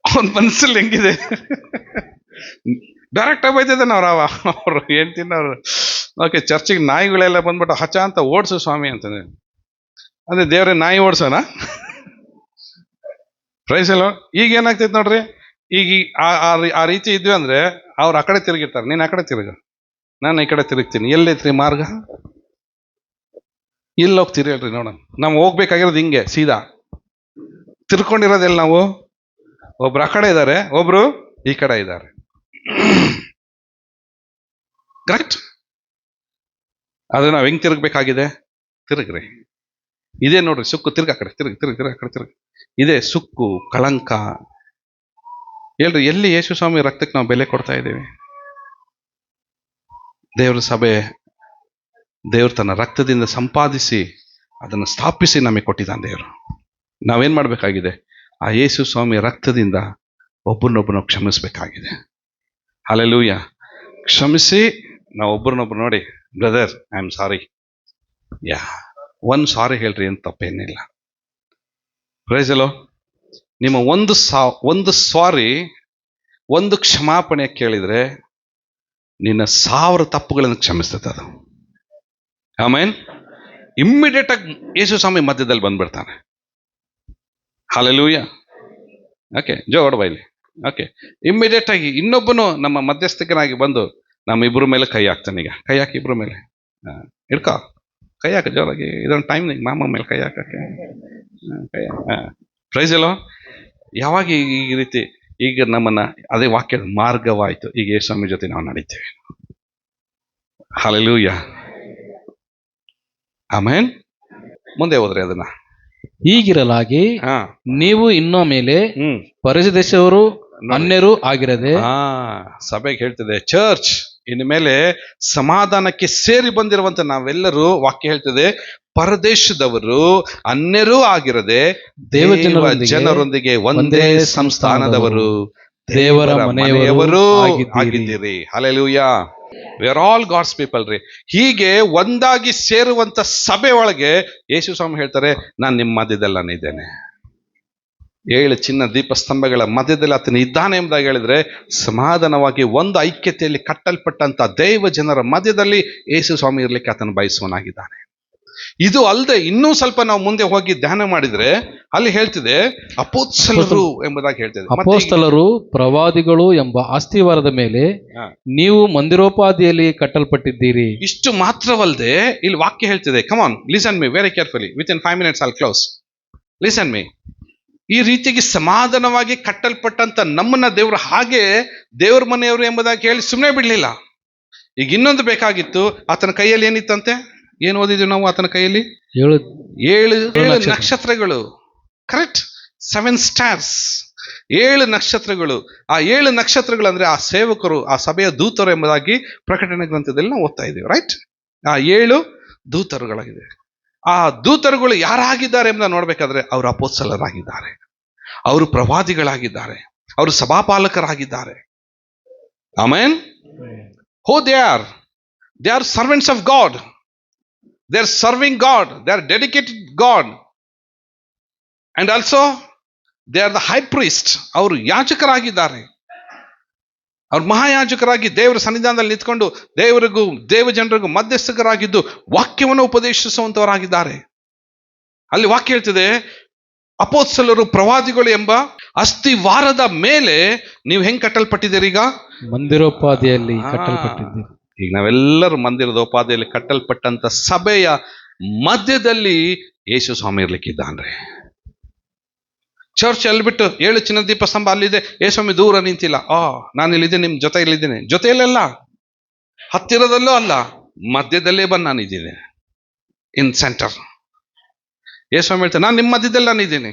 ಅವನ ಮನಸ್ಸಲ್ಲಿ ಹೆಂಗಿದೆ? ಡೈರೆಕ್ಟ್ ಬೈತಿದ್ದಾನೆ ಅವ್ರ ಅವ್ರು ಹೇಳ್ತೀನಿ ಅವ್ರು. ಓಕೆ, ಚರ್ಚಿಗೆ ನಾಯಿಗಳೆಲ್ಲ ಬಂದ್ಬಿಟ್ಟು ಹಚ ಅಂತ ಓಡಿಸು ಸ್ವಾಮಿ ಅಂತಂದ್ರೆ ಅಂದ್ರೆ ದೇವ್ರೆ ನಾಯಿ ಓಡಿಸೋಣ ಪ್ರೈಸ್ ಎಲ್ಲ ಈಗ ಏನಾಗ್ತೈತೆ ನೋಡ್ರಿ? ಈಗ ಆ- ರೀತಿ ಇದ್ವಿ ಅಂದ್ರೆ ಅವ್ರು ಆ ಕಡೆ ತಿರುಗಿರ್ತಾರೆ. ನೀನು ಆ ಕಡೆ ತಿರುಗ. ನಾನು ಈ ಕಡೆ ತಿರುಗ್ತೀನಿ. ಎಲ್ಲೈತ್ರಿ ಮಾರ್ಗ? ಇಲ್ಲಿ ಹೋಗ್ತೀರಿ ಹೇಳ್ರಿ ನೋಡೋಣ. ನಾವು ಹೋಗ್ಬೇಕಾಗಿರೋದು ಹಿಂಗೆ, ಸೀದಾ. ತಿರ್ಕೊಂಡಿರೋದೆಲ್ಲ ನಾವು? ಒಬ್ರು ಆ ಕಡೆ ಇದ್ದಾರೆ ಒಬ್ರು ಈ ಕಡೆ ಇದ್ದಾರೆ ಕರೆಕ್ಟ್ ಅದು ನಾವು ಹೆಂಗ್ ತಿರುಗ್ಬೇಕಾಗಿದೆ? ತಿರುಗ್ರಿ. ಇದೇ ನೋಡ್ರಿ ಸುಕ್ಕು, ತಿರ್ಗ ಆ ಕಡೆ, ತಿರ್ಗಿ ತಿರ್ಗಿ, ತಿರ್ಗ ಆ ಕಡೆ, ತಿರ್ಗಿ. ಇದೇ ಸುಕ್ಕು, ಕಳಂಕ. ಹೇಳ್ರಿ, ಎಲ್ಲಿ ಯೇಸು ಸ್ವಾಮಿ ರಕ್ತಕ್ಕೆ ನಾವು ಬೆಲೆ ಕೊಡ್ತಾ ಇದ್ದೀವಿ? ದೇವರ ಸಭೆ, ದೇವ್ರು ತನ್ನ ರಕ್ತದಿಂದ ಸಂಪಾದಿಸಿ, ಅದನ್ನು ಸ್ಥಾಪಿಸಿ ನಮಗೆ ಕೊಟ್ಟಿದ್ದಾನೆ ದೇವರು. ನಾವೇನು ಮಾಡಬೇಕಾಗಿದೆ? ಆ ಯೇಸು ಸ್ವಾಮಿ ರಕ್ತದಿಂದ ಒಬ್ಬರನ್ನೊಬ್ಬನ ಕ್ಷಮಿಸಬೇಕಾಗಿದೆ. ಅಲ್ಲೆಲ್ಲೂಯ್ಯ ಕ್ಷಮಿಸಿ, ನಾವು ಒಬ್ಬರನ್ನೊಬ್ರು ನೋಡಿ brother I am sorry yeah. ಒಂದು ಸಾರಿ ಹೇಳ್ರಿ ಅಂತ ತಪ್ಪೇನಿಲ್ಲ. ಪ್ರೈಸಲೋ ನಿಮ್ಮ ಒಂದು ಸಾ, ಒಂದು ಸಾರಿ, ಒಂದು ಕ್ಷಮಾಪಣೆ ಕೇಳಿದರೆ ನಿನ್ನ ಸಾವಿರ ತಪ್ಪುಗಳನ್ನು ಕ್ಷಮಿಸ್ತದೆ ಅದು. ಆಮೇನ್ ಇಮ್ಮಿಡಿಯೇಟ್ ಆಗಿ ಯೇಸು ಸ್ವಾಮಿ ಮಧ್ಯದಲ್ಲಿ ಬಂದ್ಬಿಡ್ತಾನೆ. ಹಾಲೆಲೂಯ ಓಕೆ ಜೋ ಬೈಲಿ ಓಕೆ ಇಮ್ಮಿಡಿಯೇಟಾಗಿ ಇನ್ನೊಬ್ಬನು ನಮ್ಮ ಮಧ್ಯಸ್ಥಿಕನಾಗಿ ಬಂದು ನಮ್ಮ ಇಬ್ಬರ ಮೇಲೆ ಕೈ ಹಾಕ್ತಾನೆ ಈಗ. ಕೈ ಹಾಕಿ ಇಬ್ಬರ ಮೇಲೆ. ಹಾಂ, ಹಿಡ್ಕೋ. ಕೈ ಹಾಕ ಜೋರಾಗಿ ಇದೊಂದು ಟೈಮ್ ಮಾಮ ಮೇಲೆ ಕೈ ಹಾಕಕ್ಕೆ. ಕೈ ಹಾಂ. ಪ್ರೈಸ್ ಎಲ್ಲೋ ಯಾವಾಗ ಈ ಈ ರೀತಿ ಈಗ ನಮ್ಮನ್ನ ಅದೇ ವಾಕ್ಯದ ಮಾರ್ಗವಾಯ್ತು ಈಗ ಯೇಸು ಸ್ವಾಮಿ ಜೊತೆ ನಾವು ನಡೀತೇವೆ. ಹಾಲೆಲೂಯ ಆಮೇನ್ ಮುಂದೆ ಹೋದ್ರೆ ಅದನ್ನ. ಈಗಿರಲಾಗಿ ನೀವು ಇನ್ನೂ ಮೇಲೆ ಪರಿಸದೇಶವರು ಅನ್ಯರು ಆಗಿರದೆ ಹಾ ಸಭೆಗೆ ಹೇಳ್ತಿದೆ ಚರ್ಚ್ ಇನ್ನು ಮೇಲೆ ಸಮಾಧಾನಕ್ಕೆ ಸೇರಿ ಬಂದಿರುವಂತ ನಾವೆಲ್ಲರೂ ವಾಕ್ಯ ಹೇಳ್ತದೆ ಪರದೇಶದವರು ಅನ್ಯರೂ ಆಗಿರದೆ ದೇವ ಜನರೊಂದಿಗೆ ಒಂದೇ ಸಂಸ್ಥಾನದವರು ದೇವರ ಮನೆಯವರು ಆಗಿದ್ದೀರಿ. ಆಗಿದ್ದೀರಿ. We're we are all God's people ರೀ. ಹೀಗೆ ಒಂದಾಗಿ ಸೇರುವಂತ ಸಭೆ ಒಳಗೆ ಯೇಸು ಸ್ವಾಮಿ ಹೇಳ್ತಾರೆ ನಾನು ನಿಮ್ಮ ಮಧ್ಯದಲ್ಲಿ ನಾನು ಇದ್ದೇನೆ ಏಳು ಚಿನ್ನ ದೀಪಸ್ತಂಭಗಳ ಮಧ್ಯದಲ್ಲಿ ಆತನ ಇದ್ದಾನೆ ಎಂಬುದಾಗಿ ಹೇಳಿದ್ರೆ ಸಮಾಧಾನವಾಗಿ ಒಂದು ಐಕ್ಯತೆಯಲ್ಲಿ ಕಟ್ಟಲ್ಪಟ್ಟಂತ ದೈವ ಜನರ ಮಧ್ಯದಲ್ಲಿ ಯೇಸು ಸ್ವಾಮಿ ಇರ್ಲಿಕ್ಕೆ ಆತನ ಬಯಸುವನಾಗಿದ್ದಾನೆ. ಇದು ಅಲ್ಲದೆ ಇನ್ನೂ ಸ್ವಲ್ಪ ನಾವು ಮುಂದೆ ಹೋಗಿ ಧ್ಯಾನ ಮಾಡಿದ್ರೆ ಅಲ್ಲಿ ಹೇಳ್ತಿದೆ ಅಪೋತ್ಸಲರು ಎಂಬುದಾಗಿ ಹೇಳ್ತಿದೆ. ಅಪೋತ್ಸಲರು ಅಪೋಸ್ತಲರು ಪ್ರವಾದಿಗಳು ಎಂಬ ಆಸ್ತಿವಾರದ ಮೇಲೆ ನೀವು ಮಂದಿರೋಪಾದಿಯಲ್ಲಿ ಕಟ್ಟಲ್ಪಟ್ಟಿದ್ದೀರಿ. ಇಷ್ಟು ಮಾತ್ರವಲ್ಲದೆ ಇಲ್ಲಿ ವಾಕ್ಯ ಹೇಳ್ತಿದೆ come on listen me very carefully within five minutes all close listen me ಈ ರೀತಿಯಾಗಿ ಸಮಾಧಾನವಾಗಿ ಕಟ್ಟಲ್ಪಟ್ಟಂತ ನಮ್ಮನ್ನ ದೇವರು ಹಾಗೆ ದೇವ್ರ ಮನೆಯವರು ಎಂಬುದಾಗಿ ಹೇಳಿ ಸುಮ್ಮನೆ ಬಿಡ್ಲಿಲ್ಲ. ಈಗ ಇನ್ನೊಂದು ಬೇಕಾಗಿತ್ತು ಆತನ ಕೈಯಲ್ಲಿ ಏನಿತ್ತಂತೆ? ಏನು ಓದಿದ್ವಿ ನಾವು ಆತನ ಕೈಯಲ್ಲಿ? ಏಳು ಏಳು ಏಳು ನಕ್ಷತ್ರಗಳು. ಕರೆಕ್ಟ್ ಸೆವೆನ್ ಸ್ಟಾರ್ಸ್ ಏಳು ನಕ್ಷತ್ರಗಳು. ಆ ಏಳು ನಕ್ಷತ್ರಗಳು ಅಂದ್ರೆ ಆ ಸೇವಕರು ಆ ಸಭೆಯ ದೂತರು ಎಂಬುದಾಗಿ ಪ್ರಕಟಣೆ ಗ್ರಂಥದಲ್ಲಿ ನಾವು ಓದ್ತಾ ಇದೀವಿ ರೈಟ್ ಆ ಏಳು ದೂತರುಗಳಾಗಿದೆ ಆ ದೂತರುಗಳು ಯಾರಾಗಿದ್ದಾರೆ ಎಂಬ ನೋಡ್ಬೇಕಾದ್ರೆ ಅವರು ಅಪೋತ್ಸಲರಾಗಿದ್ದಾರೆ ಅವರು ಪ್ರವಾದಿಗಳಾಗಿದ್ದಾರೆ. ಅವರು ಸಭಾಪಾಲಕರಾಗಿದ್ದಾರೆ. ಆಮೇನ್? ಹೋ they are they are servants of God they are serving God they are dedicated God and also they are the high priest ಅವರು ಯಾಜಕರಾಗಿದ್ದಾರೆ. ಅವ್ರು ಮಹಾಯಾಜಕರಾಗಿ ದೇವರ ಸನ್ನಿಧಾನದಲ್ಲಿ ನಿಂತ್ಕೊಂಡು ದೇವರಿಗೂ ದೇವ ಜನರಿಗೂ ಮಧ್ಯಸ್ಥಕರಾಗಿದ್ದು ವಾಕ್ಯವನ್ನು ಉಪದೇಶಿಸುವಂತವರಾಗಿದ್ದಾರೆ. ಅಲ್ಲಿ ವಾಕ್ಯ ಹೇಳ್ತಿದೆ ಅಪೋತ್ಸಲರು ಪ್ರವಾದಿಗಳು ಎಂಬ ಅಸ್ಥಿವಾರದ ಮೇಲೆ ನೀವು ಹೆಂಗ್ ಕಟ್ಟಲ್ಪಟ್ಟಿದ್ದೀರಿ ಈಗ? ಮಂದಿರೋಪಾದಿಯಲ್ಲಿ. ಕಟ್ಟಲ್ಪಟ್ಟಿದ್ದೀರಿ. ಈಗ ನಾವೆಲ್ಲರೂ ಮಂದಿರದ ಉಪಾಧಿಯಲ್ಲಿ ಕಟ್ಟಲ್ಪಟ್ಟಂತ ಸಭೆಯ ಮಧ್ಯದಲ್ಲಿ ಯೇಸು ಸ್ವಾಮಿ ಇರ್ಲಿಕ್ಕಿದ್ದಾನ್ರಿ. ಚರ್ಚ್ ಅಲ್ಲಿ ಬಿಟ್ಟು ಏಳು ಚಿನ್ನ ದೀಪ ಸ್ತಂಭ ಅಲ್ಲಿದೆ. ಏ ಸ್ವಾಮಿ ದೂರ ನಿಂತಿಲ್ಲ. ಆ ನಾನು ಇಲ್ಲಿದ್ದೀನಿ ನಿಮ್ ಜೊತೆ ಇಲ್ಲಿದ್ದೇನೆ ಜೊತೆಯಲ್ಲೆಲ್ಲ? ಹತ್ತಿರದಲ್ಲೂ ಅಲ್ಲ, ಮಧ್ಯದಲ್ಲೇ ಬಂದು ನಾನಿದ್ದೀನಿ. ಇನ್ ಸೆಂಟರ್ ಏ ಸ್ವಾಮಿ ನಾನು ನಿಮ್ಮ ಮಧ್ಯದಲ್ಲಿ ನಾನಿದ್ದೀನಿ.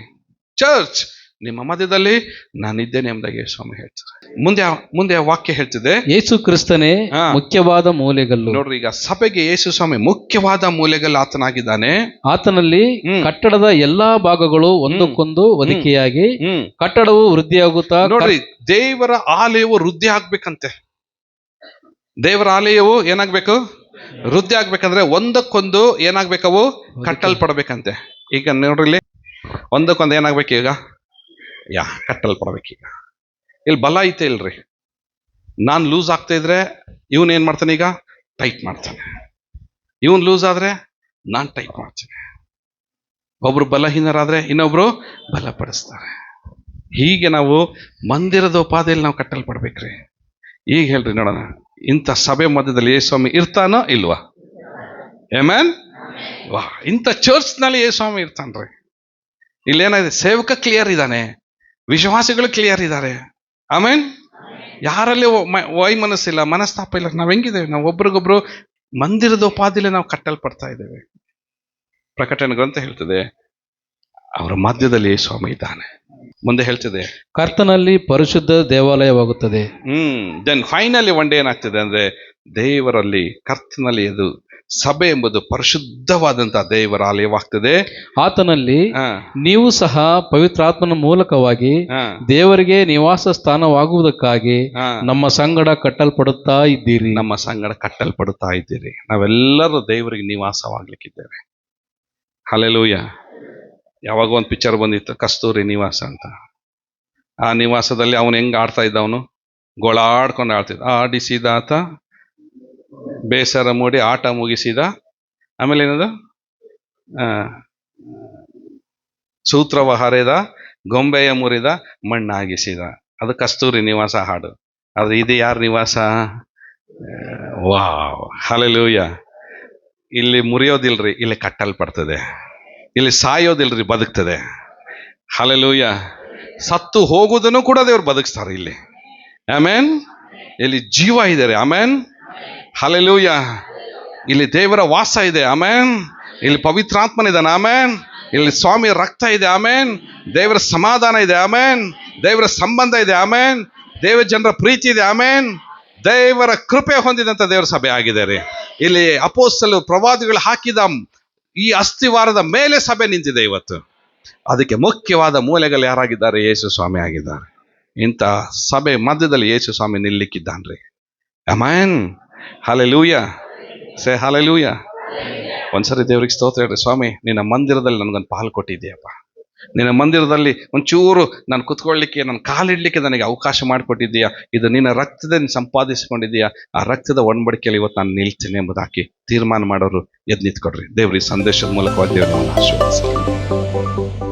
ಚರ್ಚ್ ನಿಮ್ಮ ಮಧ್ಯದಲ್ಲಿ ನಾನಿದ್ದೇನೆ ಎಂಬುದಾಗಿ ಯೇಸು ಸ್ವಾಮಿ ಹೇಳ್ತಾರೆ. ಮುಂದೆ ಮುಂದೆ ವಾಕ್ಯ ಹೇಳ್ತಿದೆ. ಯೇಸು ಕ್ರಿಸ್ತನೇ ಮುಖ್ಯವಾದ ಮೂಲೆಗಲ್ಲು. ನೋಡ್ರಿ ಈಗ ಸಭೆಗೆ ಯೇಸು ಸ್ವಾಮಿ ಮುಖ್ಯವಾದ ಮೂಲೆಗಲ್ಲು ಆತನಾಗಿದ್ದಾನೆ. ಆತನಲ್ಲಿ ಕಟ್ಟಡದ ಎಲ್ಲಾ ಭಾಗಗಳು ಒಂದಕ್ಕೊಂದು ಒದಕೆಯಾಗಿ ಹ್ಮ್. ಕಟ್ಟಡವು ವೃದ್ಧಿಯಾಗುತ್ತಾ ನೋಡ್ರಿ ದೇವರ ಆಲಯವು ವೃದ್ಧಿ ಆಗ್ಬೇಕಂತೆ. ದೇವರ ಆಲಯವು ಏನಾಗ್ಬೇಕು? ವೃದ್ಧಿ ಆಗ್ಬೇಕಂದ್ರೆ ಒಂದಕ್ಕೊಂದು ಏನಾಗ್ಬೇಕವು? ಕಟ್ಟಲ್ಪಡ್ಬೇಕಂತೆ. ಈಗ ನೋಡ್ರಿ ಒಂದಕ್ಕೊಂದು ಏನಾಗ್ಬೇಕು ಈಗ? ಯಾ ಕಟ್ಟಲ್ಪಡ್ಬೇಕೀಗ ಇಲ್ಲಿ ಬಲ ಐತೆ ಇಲ್ರಿ. ನಾನು ಲೂಸ್ ಆಗ್ತಾ ಇದ್ರೆ ಇವನ್ ಏನ್ ಮಾಡ್ತಾನೆ ಈಗ? ಟೈಟ್ ಮಾಡ್ತಾನೆ. ಇವನ್ ಲೂಸ್ ಆದ್ರೆ ನಾನ್ ಟೈಟ್ ಮಾಡ್ತೀನಿ. ಒಬ್ರು ಬಲಹೀನರಾದ್ರೆ ಇನ್ನೊಬ್ರು ಬಲಪಡಿಸ್ತಾರೆ. ಹೀಗೆ ನಾವು ಮಂದಿರದ ಉಪಾಧಿಯಲ್ಲಿ ನಾವು ಕಟ್ಟಲ್ಪಡ್ಬೇಕ್ರಿ. ಈಗ ಹೇಳ್ರಿ ನೋಡೋಣ. ಇಂಥ ಸಭೆ ಮಧ್ಯದಲ್ಲಿ ಯೇಸ್ವಾಮಿ ಇರ್ತಾನೋ ಇಲ್ವಾ? ಏಮ್ಯಾನ್ ವಾ ಇಂಥ ಚರ್ಚ್ನಲ್ಲಿ ಯೇಸ್ವಾಮಿ ಇರ್ತಾನ್ರಿ. ಇಲ್ಲೇನಾಗಿದೆ ಸೇವಕ ಕ್ಲಿಯರ್ ಇದ್ದಾನೆ. ವಿಶ್ವಾಸಿಗಳು ಕ್ಲಿಯರ್ ಇದ್ದಾರೆ. ಆಮೇನ್ ಯಾರಲ್ಲಿ ವ- ಮನಸ್ಸಿಲ್ಲ ಮನಸ್ತಾಪ ಇಲ್ಲ ನಾವು ಹೆಂಗಿದ್ದೇವೆ? ನಾವು ಒಬ್ರಿಗೊಬ್ರು ಮಂದಿರದ ಉಪಾದಿಲೆ ನಾವು ಕಟ್ಟಲ್ಪಡ್ತಾ ಇದ್ದೇವೆ. ಪ್ರಕಟಣೆ ಗ್ರಂಥ ಹೇಳ್ತದೆ ಅವರ ಮಧ್ಯದಲ್ಲಿ ಸ್ವಾಮಿ ಇದ್ದಾನೆ. ಮುಂದೆ ಹೇಳ್ತದೆ ಕರ್ತನಲ್ಲಿ ಪರಿಶುದ್ಧ ದೇವಾಲಯವಾಗುತ್ತದೆ. Hmm then finally one day ಏನಾಗ್ತದೆ ಅಂದ್ರೆ ದೇವರಲ್ಲಿ ಕರ್ತನಲ್ಲಿ ಅದು ಸಭೆ ಎಂಬುದು ಪರಿಶುದ್ಧವಾದಂತಹ ದೇವರ ಆಲಯವಾಗ್ತದೆ. ಆತನಲ್ಲಿ ನೀವು ಸಹ ಪವಿತ್ರಾತ್ಮನ ಮೂಲಕವಾಗಿ ದೇವರಿಗೆ ನಿವಾಸ ಸ್ಥಾನವಾಗುವುದಕ್ಕಾಗಿ. ನಮ್ಮ ಸಂಗಡ ಕಟ್ಟಲ್ಪಡುತ್ತಾ ಇದ್ದೀರಿ. ನಮ್ಮ ಸಂಗಡ ಕಟ್ಟಲ್ಪಡುತ್ತಾ ಇದ್ದೀರಿ. ನಾವೆಲ್ಲರೂ ದೇವರಿಗೆ ನಿವಾಸವಾಗ್ಲಿಕ್ಕಿದ್ದೇವೆ. ಹಲೆಲೂಯ ಯಾವಾಗ ಒಂದು ಪಿಕ್ಚರ್ ಬಂದಿತ್ತು ಕಸ್ತೂರಿ ನಿವಾಸ ಅಂತ. ಆ ನಿವಾಸದಲ್ಲಿ ಅವನು ಹೆಂಗ್ ಆಡ್ತಾ ಇದ್ದವನು? ಗೋಳಾಡ್ಕೊಂಡು ಆಡ್ತಿದ್ದ. ಆಡಿಸಿದ ಆತ ಬೇಸರ ಮೂಡಿ ಆಟ ಮುಗಿಸಿದ. ಆಮೇಲೆ ಏನದು? ಸೂತ್ರವ ಹರಿದ, ಗೊಂಬೆಯ ಮುರಿದ, ಮಣ್ಣಾಗಿಸಿದ. ಅದು ಕಸ್ತೂರಿ ನಿವಾಸ ಹಾಡು. ಅದು ಇದು ಯಾರ ನಿವಾಸ? ವಾವ್ ಹಲೂಯ್ಯ ಇಲ್ಲಿ ಮುರಿಯೋದಿಲ್ರಿ, ಇಲ್ಲಿ ಕಟ್ಟಲ್ಪಡ್ತದೆ. ಇಲ್ಲಿ ಸಾಯೋದಿಲ್ರಿ, ಬದುಕ್ತದೆ. ಹಲಲೂಯ್ಯ ಸತ್ತು ಹೋಗುವುದನ್ನು ಕೂಡ ದೇವ್ರು ಬದುಕಿಸ್ತಾರೆ ಇಲ್ಲಿ. ಆಮೇನ್? ಇಲ್ಲಿ ಜೀವ ಇದ್ದಾರೆ. ಆಮೇನ್? ಹಲೆಲೂಯ ಇಲ್ಲಿ ದೇವರ ವಾಸ ಇದೆ. ಆಮೇನ್ ಇಲ್ಲಿ ಪವಿತ್ರಾತ್ಮನಿದ್ದಾನೆ ಆಮೇನ್ ಇಲ್ಲಿ ಸ್ವಾಮಿಯ ರಕ್ತ ಇದೆ. ಆಮೇನ್ ದೇವರ ಸಮಾಧಾನ ಇದೆ. ಆಮೇನ್ ದೇವರ ಸಂಬಂಧ ಇದೆ. ಆಮೇನ್ ದೇವ ಜನರ ಪ್ರೀತಿ ಇದೆ. ಆಮೇನ್ ದೇವರ ಕೃಪೆ ಹೊಂದಿದಂತ ದೇವರ ಸಭೆ ಆಗಿದೆ ರೀ ಇಲ್ಲಿ ಅಪೋಸ್ತಲು ಪ್ರವಾದಿಗಳು ಹಾಕಿದ ಈ ಅಸ್ಥಿವಾರದ ಮೇಲೆ ಸಭೆ ನಿಂತಿದೆ ಇವತ್ತು. ಅದಕ್ಕೆ ಮುಖ್ಯವಾದ ಮೂಲೆಗಳು ಯಾರಾಗಿದ್ದಾರೆ? ಯೇಸು ಸ್ವಾಮಿ ಆಗಿದ್ದಾರೆ. ಇಂಥ ಸಭೆ ಮಧ್ಯದಲ್ಲಿ ಯೇಸು ಸ್ವಾಮಿ ನಿಲ್ಲಿಕ್ಕಿದ್ದಾನ್ರಿ. ಅಮೈನ್ ಹಾಲೆಲೂಯ ಸೇ ಹಾಲೆಲೂಯ ಒಂದ್ಸರಿ ದೇವ್ರಿಗೆ ಸ್ತೋತ್ರ ಹೇಳ್ರಿ. ಸ್ವಾಮಿ, ನಿನ್ನ ಮಂದಿರದಲ್ಲಿ ನನಗೊಂದು ಪಾಲು ಕೊಟ್ಟಿದ್ದೀಯಪ್ಪ. ನಿನ್ನ ಮಂದಿರದಲ್ಲಿ ಒಂಚೂರು ನಾನು ಕುತ್ಕೊಳ್ಳಿಕ್ಕೆ ನನ್ನ ಕಾಲಿಡ್ಲಿಕ್ಕೆ ನನಗೆ ಅವಕಾಶ ಮಾಡಿಕೊಟ್ಟಿದ್ದೀಯಾ? ಇದು ನಿನ್ನ ರಕ್ತದಲ್ಲಿ ಸಂಪಾದಿಸಿಕೊಂಡಿದ್ದೀಯಾ? ಆ ರಕ್ತದ ಒಣಬಡಿಕೆಯಲ್ಲಿ ಇವತ್ತು ನಾನು ನಿಲ್ತೀನಿ ಎಂಬುದಾಕಿ ತೀರ್ಮಾನ ಮಾಡೋರು ಎದ್ದು ನಿಂತ್ಕೊಡ್ರಿ ದೇವ್ರಿ ಸಂದೇಶದ ಮೂಲಕವಾಗಿ ದೇವ್ರನ್ನ ಆಶೀರ್ವದಿಸಿ